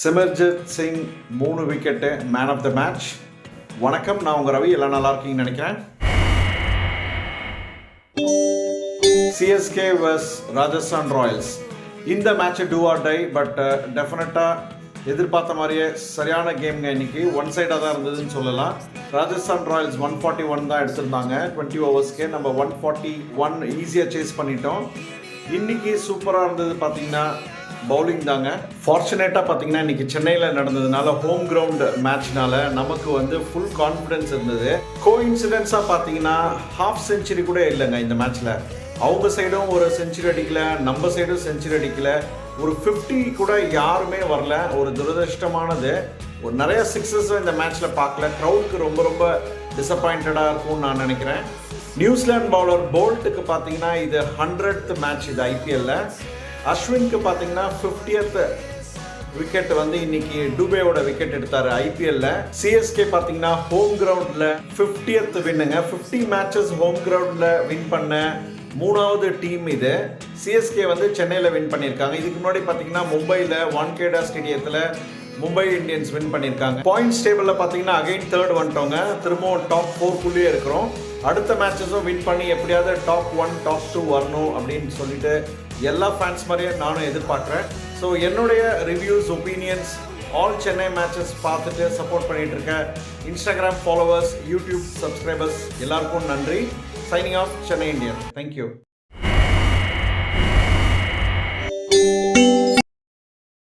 சிமர்ஜித் சிங் மூணு wicket man of the match வணக்கம் நான் உங்கள் ரவி. எல்லாம் நல்லா இருக்கீங்கன்னு நினைக்கிறேன். சிஎஸ்கே வர்ஸ் ராஜஸ்தான் ராயல்ஸ் இந்த match do or die but டெஃபினட்டாக எதிர்பார்த்த மாதிரியே சரியான கேம்ங்க இன்னைக்கு. ஒன் சைடாக தான் இருந்ததுன்னு சொல்லலாம். Rajasthan Royals one forty one தான் எடுத்திருந்தாங்க. டுவெண்ட்டி ஓவர்ஸ்க்கே நம்ம ஒன் ஃபார்ட்டி ஒன் ஈஸியாக சேஸ் பண்ணிட்டோம். இன்னைக்கு சூப்பராக இருந்தது பார்த்தீங்கன்னா பவுலிங் தாங்க. ஃபார்ச்சுனேட்டாக பார்த்தீங்கன்னா இன்னைக்கு சென்னையில் நடந்ததுனால ஹோம் கிரவுண்ட் மேட்ச்னால நமக்கு வந்து ஃபுல் கான்ஃபிடன்ஸ் இருந்தது. கோ இன்சிடென்ஸாக பார்த்தீங்கன்னா ஹாஃப் செஞ்சுரி கூட இல்லைங்க இந்த மேட்ச்சில் அவங்க சைடும் ஒரு செஞ்சுரி அடிக்கல நம்ம சைடும் செஞ்சுரி அடிக்கல. ஒரு 50 கூட யாருமே வரல. ஒரு துரதிருஷ்டமானது. ஒரு நிறைய சிக்ஸஸும் இந்த மேட்ச்சில் பார்க்கல. க்ரௌடுக்கு ரொம்ப ரொம்ப டிசப்பாயிண்டடாக இருக்கும்னு நான் நினைக்கிறேன். நியூசிலாந்து பவுலர் போல்ட்டுக்கு பார்த்தீங்கன்னா இது ஹண்ட்ரட் மேட்ச் இது ஐபிஎல்ல அஸ்வின்க்கு பார்த்தீங்கன்னா ஃபிஃப்டியத் விக்கெட் வந்து இன்னைக்கு டூபேவோட விக்கெட் எடுத்தார் ஐபிஎல்ல சிஎஸ்கே பார்த்தீங்கன்னா ஹோம் கிரவுண்டில் ஃபிஃப்டியத் வின்னுங்க ஃபிஃப்டி மேட்சஸ் ஹோம் கிரவுண்டில் வின் பண்ண மூணாவது டீம் இது. சிஎஸ்கே வந்து சென்னையில் வின் பண்ணியிருக்காங்க. இதுக்கு முன்னாடி பார்த்தீங்கன்னா மும்பையில் வான்கேடா ஸ்டேடியத்தில் மும்பை இந்தியன்ஸ் வின் பண்ணியிருக்காங்க. பாயிண்ட்ஸ் டேபிளில் பார்த்தீங்கன்னா அகைன் தேர்ட் வந்துட்டோங்க. திரும்பவும் டாப் ஃபோர்க்குள்ளேயே இருக்கிறோம். அடுத்த மேட்சஸும் வின் பண்ணி எப்படியாவது டாப் ஒன் டாப் டூ வரணும் அப்படின்னு சொல்லிட்டு எல்லா ஃபேன்ஸ் மாதிரியே நானும் எதிர்பார்க்குறேன். ஸோ என்னுடைய reviews opinions all Chennai matches பார்த்துட்டு சப்போர்ட் பண்ணிகிட்டு இருக்க இன்ஸ்டாகிராம் ஃபாலோவர்ஸ் யூடியூப் சப்ஸ்கிரைபர்ஸ் எல்லாருக்கும் நன்றி. Signing off Chennai Indian thank you